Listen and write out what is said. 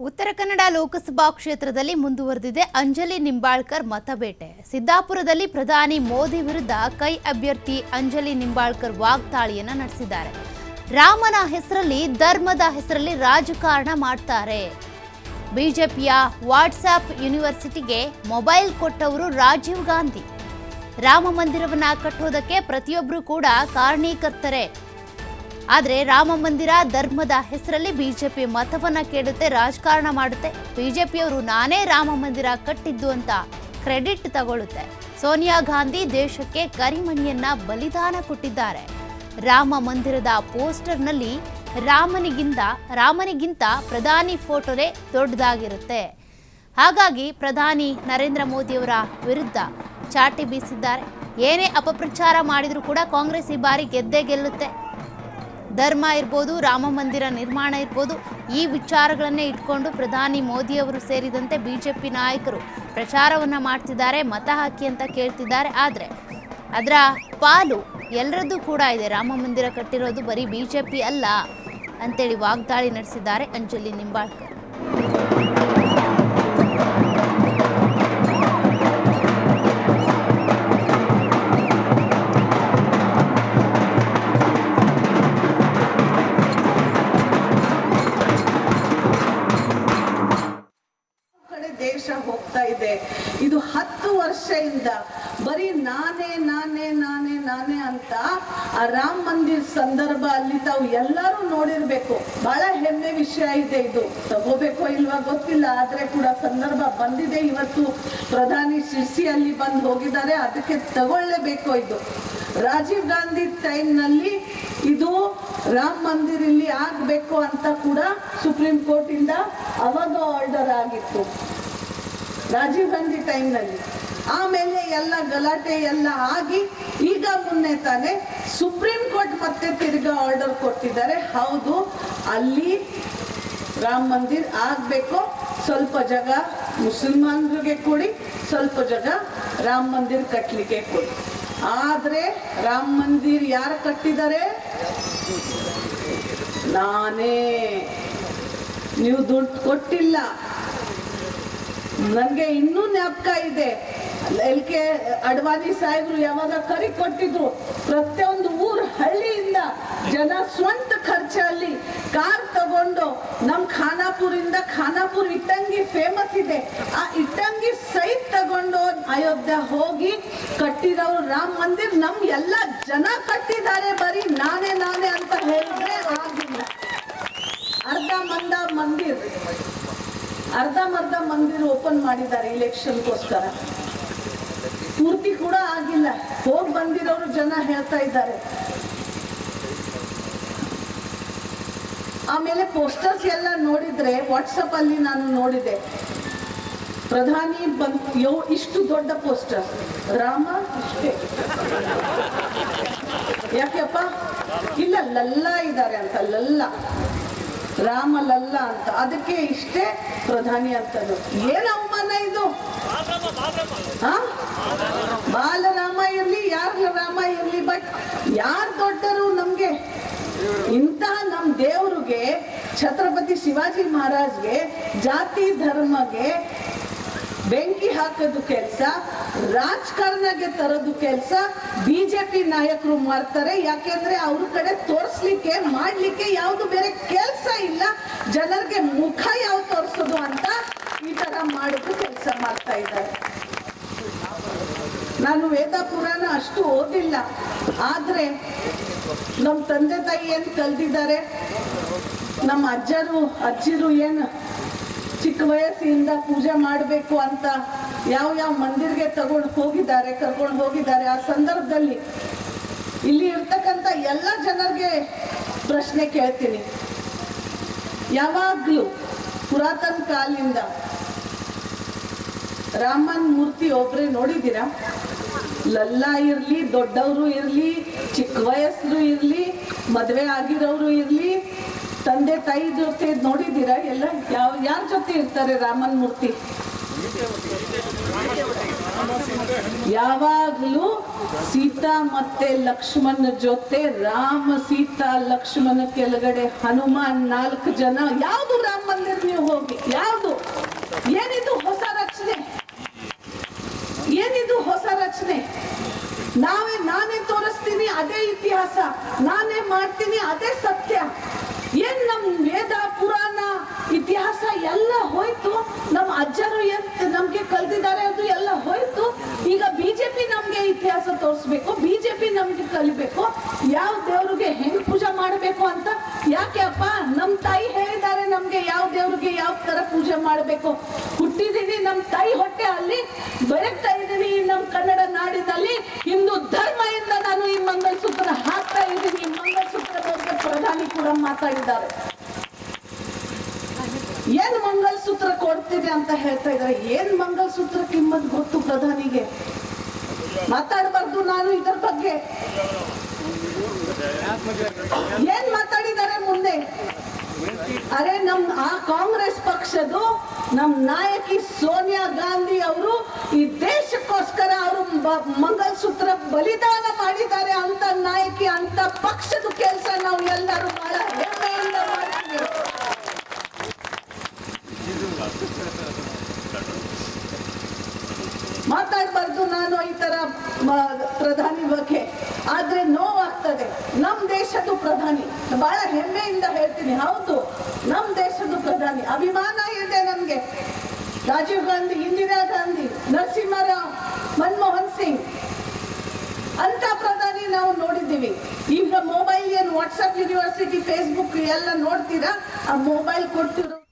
ಉತ್ತರ ಕನ್ನಡ ಲೋಕಸಭಾ ಕ್ಷೇತ್ರದಲ್ಲಿ ಮುಂದುವರೆದಿದೆ. ಅಂಜಲಿ ನಿಂಬಾಳ್ಕರ್ ಮತಬೇಟೆ ಸಿದ್ದಾಪುರದಲ್ಲಿ ಪ್ರಧಾನಿ ಮೋದಿ ವಿರುದ್ಧ ಕೈ ಅಭ್ಯರ್ಥಿ ಅಂಜಲಿ ನಿಂಬಾಳ್ಕರ್ ವಾಗ್ದಾಳಿಯನ್ನ ನಡೆಸಿದ್ದಾರೆ. ರಾಮನ ಹೆಸರಲ್ಲಿ, ಧರ್ಮದ ಹೆಸರಲ್ಲಿ ರಾಜಕಾರಣ ಮಾಡ್ತಾರೆ. ಬಿಜೆಪಿಯ ವಾಟ್ಸಾಪ್ ಯೂನಿವರ್ಸಿಟಿಗೆ ಮೊಬೈಲ್ ಕೊಟ್ಟವರು ರಾಜೀವ್ ಗಾಂಧಿ. ರಾಮ ಮಂದಿರವನ್ನ ಕಟ್ಟೋದಕ್ಕೆ ಪ್ರತಿಯೊಬ್ಬರು ಕೂಡ ಕಾರಣೀಕರ್ತರೆ. ಆದರೆ ರಾಮ ಮಂದಿರ ಧರ್ಮದ ಹೆಸರಲ್ಲಿ ಬಿಜೆಪಿ ಮತವನ್ನ ಕೇಳುತ್ತೆ, ರಾಜಕಾರಣ ಮಾಡುತ್ತೆ. ಬಿಜೆಪಿಯವರು ನಾನೇ ರಾಮ ಮಂದಿರ ಕಟ್ಟಿದ್ದು ಅಂತ ಕ್ರೆಡಿಟ್ ತಗೊಳ್ಳುತ್ತೆ ಸೋನಿಯಾ ಗಾಂಧಿ ದೇಶಕ್ಕೆ ಕರಿಮಣಿಯನ್ನ ಬಲಿದಾನ ಕೊಟ್ಟಿದ್ದಾರೆ. ರಾಮ ಮಂದಿರದ ಪೋಸ್ಟರ್ನಲ್ಲಿ ರಾಮನಿಗಿಂತ ರಾಮನಿಗಿಂತ ಪ್ರಧಾನಿ ಫೋಟೋನೇ ದೊಡ್ಡದಾಗಿರುತ್ತೆ. ಹಾಗಾಗಿ ಪ್ರಧಾನಿ ನರೇಂದ್ರ ಮೋದಿಯವರ ವಿರುದ್ಧ ಚಾಟಿ ಬೀಸಿದ್ದಾರೆ. ಏನೇ ಅಪಪ್ರಚಾರ ಮಾಡಿದರೂ ಕೂಡ ಕಾಂಗ್ರೆಸ್ ಈ ಬಾರಿ ಗೆದ್ದೇ ಗೆಲ್ಲುತ್ತೆ. ಧರ್ಮ ಇರ್ಬೋದು, ರಾಮ ಮಂದಿರ ನಿರ್ಮಾಣ ಇರ್ಬೋದು, ಈ ವಿಚಾರಗಳನ್ನೇ ಇಟ್ಕೊಂಡು ಪ್ರಧಾನಿ ಮೋದಿಯವರು ಸೇರಿದಂತೆ ಬಿಜೆಪಿ ನಾಯಕರು ಪ್ರಚಾರವನ್ನ ಮಾಡ್ತಿದ್ದಾರೆ, ಮತ ಹಾಕಿ ಅಂತ ಕೇಳ್ತಿದ್ದಾರೆ. ಆದರೆ ಅದರ ಪಾಲು ಎಲ್ಲರದ್ದು ಕೂಡ ಇದೆ. ರಾಮ ಮಂದಿರ ಕಟ್ಟಿರೋದು ಬರೀ ಬಿಜೆಪಿ ಅಲ್ಲ ಅಂತೇಳಿ ವಾಗ್ದಾಳಿ ನಡೆಸಿದ್ದಾರೆ ಅಂಜಲಿ ನಿಂಬಾಳ್ಕರ್. ದೇಶ ಹೋಗ್ತಾ ಇದೆ. ಇದು ಹತ್ತು ವರ್ಷದಿಂದ ಬರೀ ನಾನೇ ನಾನೇ ನಾನೇ ನಾನೇ ಅಂತ ಆ ರಾಮ್ ಮಂದಿರ್ ಸಂದರ್ಭ ಅಲ್ಲಿ ತಾವು ಎಲ್ಲರೂ ನೋಡಿರ್ಬೇಕು. ಬಹಳ ಹೆಮ್ಮೆ ವಿಷಯ ಇದೆ ಇದು. ತಗೋಬೇಕೋ ಇಲ್ವಾ ಗೊತ್ತಿಲ್ಲ, ಆದ್ರೆ ಕೂಡ ಸಂದರ್ಭ ಬಂದಿದೆ ಇವತ್ತು. ಪ್ರಧಾನಿ ಶಿರ್ಸಿ ಅಲ್ಲಿ ಬಂದು ಹೋಗಿದ್ದಾರೆ, ಅದಕ್ಕೆ ತಗೊಳ್ಳೇಬೇಕು ಇದು. ರಾಜೀವ್ ಗಾಂಧಿ ಟೈಮ್ನಲ್ಲಿ ಇದು ರಾಮ್ ಮಂದಿರ್ ಇಲ್ಲಿ ಆಗ್ಬೇಕು ಅಂತ ಕೂಡ ಸುಪ್ರೀಂ ಕೋರ್ಟ್ ಇಂದ ಅವಾಗ ಆರ್ಡರ್ ಆಗಿತ್ತು. ರಾಜೀವ್ ಗಾಂಧಿ ಟೈಮ್ನಲ್ಲಿ ಆಮೇಲೆ ಎಲ್ಲ ಗಲಾಟೆ ಎಲ್ಲ ಆಗಿ ಈಗ ಮುನ್ನೆ ತಾನೆ ಸುಪ್ರೀಂ ಕೋರ್ಟ್ ಮತ್ತೆ ತಿರ್ಗಾ ಆರ್ಡರ್ ಕೊಟ್ಟಿದ್ದಾರೆ. ಹೌದು, ಅಲ್ಲಿ ರಾಮ ಮಂದಿರ್ ಆಗಬೇಕು. ಸ್ವಲ್ಪ ಜಾಗ ಮುಸಲ್ಮಾನರಿಗೆ ಕೊಡಿ, ಸ್ವಲ್ಪ ಜಾಗ ರಾಮ ಮಂದಿರ್ ಕಟ್ಟಲಿಕ್ಕೆ ಕೊಡಿ. ಆದ್ರೆ ರಾಮ ಮಂದಿರ್ ಯಾರು ಕಟ್ಟಿದ್ದಾರೆ? ನಾನೇ. ನೀವು ದುಡ್ಡು ಕೊಟ್ಟಿಲ್ಲ. ನನಗೆ ಇನ್ನೂ ಜ್ಞಾಪಕ ಇದೆ. ಎಲ್ ಕೆ ಅಡ್ವಾಣಿ ಸಾಹೇಬ್ರು ಯಾವಾಗ ಕರಿ ಕೊಟ್ಟಿದ್ರು, ಪ್ರತಿಯೊಂದು ಊರ್ ಹಳ್ಳಿಯಿಂದ ಜನ ಸ್ವಂತ ಖರ್ಚಲ್ಲಿ ಕಾರ್ ತಗೊಂಡು ನಮ್ ಖಾನಾಪುರಿಂದ ಖಾನಾಪುರ್ ಇಟ್ಟಂಗಿ ಫೇಮಸ್ ಇದೆ. ಆ ಇಟ್ಟಂಗಿ ಸೈಟ್ ತಗೊಂಡು ಅಯೋಧ್ಯೆ ಹೋಗಿ ಕಟ್ಟಿದವರು ರಾಮ್ ಮಂದಿರ್, ನಮ್ ಎಲ್ಲ ಜನ ಕಟ್ಟಿದ್ದಾರೆ ಬರೀ ನಾನೇ ನಾನೇ ಅಂತ ಹೇಳಿದ್ರೆ ಆಗಿಲ್ಲ. ಅರ್ಧ ಮಂದ ಮಂದಿರ್. ಅರ್ಧ ಮರ್ಧ ಮಂದಿರ ಓಪನ್ ಮಾಡಿದ್ದಾರೆ ಇಲೆಕ್ಷನ್ಗೋಸ್ಕರ ಪೂರ್ತಿ ಕೂಡ ಆಗಿಲ್ಲ. ಹೋಗಿ ಬಂದಿರೋರು ಜನ ಹೇಳ್ತಾ ಇದ್ದಾರೆ. ಆಮೇಲೆ ಪೋಸ್ಟರ್ಸ್ ಎಲ್ಲ ನೋಡಿದ್ರೆ ವಾಟ್ಸಪ್ ಅಲ್ಲಿ ನಾನು ನೋಡಿದೆ. ಪ್ರಧಾನಿ ಯೋ, ಇಷ್ಟು ದೊಡ್ಡ ಪೋಸ್ಟರ್ ರಾಮ, ಇಷ್ಟೇ. ಯಾಕೆಪ್ಪ ಇಲ್ಲ, ಲಲ್ಲ ಇದ್ದಾರೆ ಅಂತ, ಲಲ್ಲ. ರಾಮ ಲಲ್ಲ ಅಂತ. ಅದಕ್ಕೆ ಇಷ್ಟೇ ಪ್ರಧಾನಿ ಅಂತದ್ದು. ಏನ್ ಅವಮಾನ ಇದು? ಬಾಲರಾಮ ಇರ್ಲಿ ಯಾರ ರಾಮ ಇರ್ಲಿ ಬಟ್ ಯಾರ್ ದೊಡ್ಡರು ನಮ್ಗೆ? ಇಂತಹ ನಮ್ ದೇವ್ರಿಗೆ, ಛತ್ರಪತಿ ಶಿವಾಜಿ ಮಹಾರಾಜ್ಗೆ, ಜಾತಿ ಧರ್ಮಗೆ ಬೆಂಕಿ ಹಾಕೋದು ಕೆಲಸ, ರಾಜಕಾರಣಕ್ಕೆ ತರೋದು ಕೆಲಸ ಬಿಜೆಪಿ ನಾಯಕರು ಮಾಡ್ತಾರೆ. ಯಾಕೆಂದ್ರೆ ಅವ್ರ ಕಡೆ ತೋರಿಸ್ಲಿಕ್ಕೆ, ಮಾಡ್ಲಿಕ್ಕೆ ಯಾವುದು ಬೇರೆ ಕೆಲಸ ಇಲ್ಲ. ಜನರಿಗೆ ಮುಖ ಯಾವ ತೋರಿಸೋದು ಅಂತ ಈ ತರ ಮಾಡಿದ್ರು ಕೆಲಸ ಮಾಡ್ತಾ ಇದ್ದಾರೆ. ನಾನು ವೇದ ಪುರಾಣ ಅಷ್ಟು ಓದಿಲ್ಲ. ಆದ್ರೆ ನಮ್ಮ ತಂದೆ ತಾಯಿ ಏನ್ ಕಲ್ತಿದ್ದಾರೆ ನಮ್ಮ ಅಜ್ಜರು, ಅಜ್ಜಿರು ಏನು ಚಿಕ್ಕ ಪೂಜೆ ಮಾಡಬೇಕು ಅಂತ ಯಾವ ಯಾವ ಮಂದಿರ್ಗೆ ತಗೊಂಡು ಹೋಗಿದ್ದಾರೆ, ಕರ್ಕೊಂಡು ಹೋಗಿದ್ದಾರೆ, ಆ ಸಂದರ್ಭದಲ್ಲಿ ಇಲ್ಲಿ ಇರ್ತಕ್ಕಂಥ ಎಲ್ಲ ಜನರಿಗೆ ಪ್ರಶ್ನೆ ಕೇಳ್ತೀನಿ. ಯಾವಾಗಲೂ ಪುರಾತನ ಕಾಲದಿಂದ ರಾಮನ್ ಮೂರ್ತಿ ಒಬ್ಬರೇ ನೋಡಿದ್ದೀರಾ? ಲಲ್ಲ ಇರ್ಲಿ, ದೊಡ್ಡವರು ಇರ್ಲಿ, ಚಿಕ್ಕ ವಯಸ್ಸರು ಇರ್ಲಿ, ಮದುವೆ ಆಗಿರೋರು ಇರ್ಲಿ ತಂದೆ ತಾಯಿ ಜೊತೆ ನೋಡಿದ್ದೀರಾ? ಎಲ್ಲ ಯಾವ, ಯಾರ ಜೊತೆ ಇರ್ತಾರೆ ರಾಮನ್ ಮೂರ್ತಿ? ಯಾವಾಗಲೂ ಸೀತಾ ಮತ್ತೆ ಲಕ್ಷ್ಮಣ ಜೊತೆ ರಾಮ, ಸೀತಾ, ಲಕ್ಷ್ಮಣ ಕೆಳಗಡೆ ಹನುಮಾನ್ ನಾಲ್ಕು ಜನ. ಯಾವುದು ರಾಮ ಮಂದಿರ ನೀವು ಹೋಗಿ? ಯಾವುದು? ಏನಿದು ಹೊಸ ರಚನೆ? ಏನಿದು ಹೊಸ ರಚನೆ? ನಾವೇ, ನಾನೇ ತೋರಿಸ್ತೀನಿ, ಅದೇ ಇತಿಹಾಸ. ನಾನೇ ಮಾಡ್ತೀನಿ, ಅದೇ ಸತ್ಯ ಏನ್ ನಮ್ ವೇದ ಪುರಾಣ ಇತಿಹಾಸ ಎಲ್ಲ ಹೋಯ್ತು ನಮ್ಮ ಅಜ್ಜರು ಏನ್ ನಮ್ಗೆ ಕಲ್ತಿದ್ದಾರೆ ಅದು ಎಲ್ಲ ಹೋಯ್ತು ಈಗ ಬಿಜೆಪಿ ನಮ್ಗೆ ಇತಿಹಾಸ ತೋರಿಸ್ಬೇಕು ಬಿಜೆಪಿ ನಮ್ಗೆ ಕಲಿಬೇಕು ಯಾವ ದೇವ್ರಿಗೆ ಹೆಂಗ್ ಪೂಜೆ ಮಾಡಬೇಕು ಅಂತ ಯಾಕೆ ಅಪ್ಪ ನಮ್ ತಾಯಿ ಹೇಳಿದ್ದಾರೆ ನಮ್ಗೆ ಯಾವ ದೇವ್ರಿಗೆ ಯಾವ ತರ ಪೂಜೆ ಮಾಡಬೇಕು. ಹುಟ್ಟಿದೀನಿ ನಮ್ಮ ತಾಯಿ ಹೊಟ್ಟೆ ಅಲ್ಲಿ ಬೆಳಗ್ತಾ ಇದ್ದೀನಿ ನಮ್ಮ ನಮ್ ಕನ್ನಡ ನಾಡಿನಲ್ಲಿ. ಹಿಂದೂ ಧರ್ಮದಿಂದ ನಾನು ಈ ಮಂಗಲಸೂತ್ರ ಹಾಕ್ತಾ ಇದ್ದೀನಿ ಈ ಮಂಗಲಸೂತ್ರ ಬಗ್ಗೆ ಪ್ರಧಾನಿ ಕೂಡ ಮಾತಾಡಿದ್ದಾರೆ. ಏನ್ ಮಂಗಲಸೂತ್ರ ಕೊಡ್ತಿದೆ ಅಂತ ಹೇಳ್ತಾ ಇದ್ದಾರೆ? ಏನ್ ಮಂಗಲಸೂತ್ರ ಕಿಮ್ಮತ್ ಗೊತ್ತು ಪ್ರಧಾನಿಗೆ? ಮಾತಾಡಬಾರ್ದು ನಾನು ಇದ್ರ ಬಗ್ಗೆ. ಏನ್ ಮಾತಾಡಿದ್ದಾರೆ ಮುಂದೆ? ಅರೆ, ನಮ್ ಆ ಕಾಂಗ್ರೆಸ್ ಪಕ್ಷದು ನಮ್ ನಾಯಕಿ ಸೋನಿಯಾ ಗಾಂಧಿ ಅವರು ಈ ದೇಶಕ್ಕೋಸ್ಕರ ಅವರು ಮಂಗಲಸೂತ್ರ ಬಲಿದಾನ ಮಾಡಿದ್ದಾರೆ ಅಂತ ನಾಯಕಿ, ಅಂತ ಪಕ್ಷದ ಕೆಲಸ ನಾವು ಎಲ್ಲರೂ ಬಹಳ ಹೆಮ್ಮೆಯಿಂದ ಮಾಡ್ತೀವಿ. ಮಾತಾಡ್ಬಾರ್ದು ನಾನು ಈ ತರ ಪ್ರಧಾನಿ ಬಗ್ಗೆ. ಆದ್ರೆ ನೋವಾಗ್ತದೆ ನಮ್ ದೇಶದ ಪ್ರಧಾನಿ. ಬಹಳ ಹೆಮ್ಮೆಯಿಂದ ಹೇಳ್ತೀನಿ. ಹೌದು ನಮ್ಮ ದೇಶದ್ದು ಪ್ರಧಾನಿ. ಅಭಿಮಾನ ಇದೆ ನಮಗೆ. ರಾಜೀವ್ ಗಾಂಧಿ, ಇಂದಿರಾ ಗಾಂಧಿ, ನರಸಿಂಹರಾವ್, ಮನಮೋಹನ್ ಸಿಂಗ್. ಅಂತ ಪ್ರಧಾನಿ ನಾವು ನೋಡಿದ್ದೀವಿ. ಈಗ ಮೊಬೈಲ್ ಏನು ವಾಟ್ಸಪ್ ಯೂನಿವರ್ಸಿಟಿ ಫೇಸ್ಬುಕ್ ಎಲ್ಲ ನೋಡ್ತೀರಾ? ಆ ಮೊಬೈಲ್ ಕೊಡ್ತಿರೋ